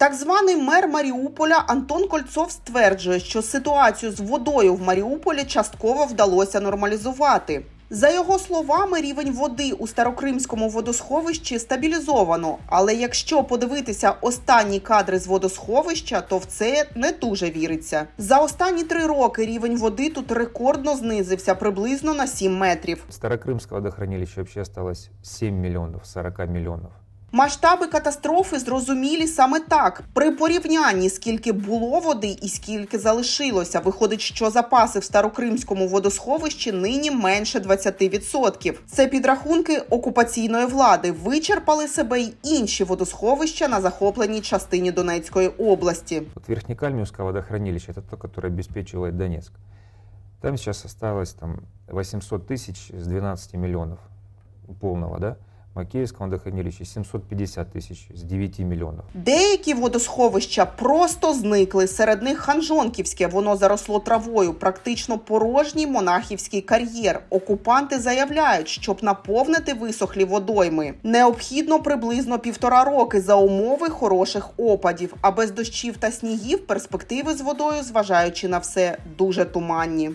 Так званий мер Маріуполя Антон Кольцов стверджує, що ситуацію з водою в Маріуполі частково вдалося нормалізувати. За його словами, рівень води у старокримському водосховищі стабілізовано. Але якщо подивитися останні кадри з водосховища, то в це не дуже віриться. За останні три роки рівень води тут рекордно знизився приблизно на 7 метрів. Старокрымского водохранилища вообще осталось 7 миллионов, 40 миллионов. Масштаби катастрофи зрозумілі саме так. При порівнянні, скільки було води і скільки залишилося, виходить, що запаси в старокримському водосховищі нині менше 20%. Це підрахунки окупаційної влади. Вичерпали себе й інші водосховища на захопленій частині Донецької області. Вот Верхнекальмиевское водохранилище, это то, которое обеспечивает Донецк. Там сейчас осталось там, 800 тысяч с 12 миллионов полного, да? Макеевском водохранилище 750 тысяч с 9 миллионов. Деякі водосховища просто зникли. Серед них Ханжонківське, воно заросло травою, практично порожній монахівський кар'єр. Окупанти заявляють, щоб наповнити висохлі водойми, необхідно приблизно півтора роки за умови хороших опадів. А без дощів та снігів перспективи з водою, зважаючи на все, дуже туманні.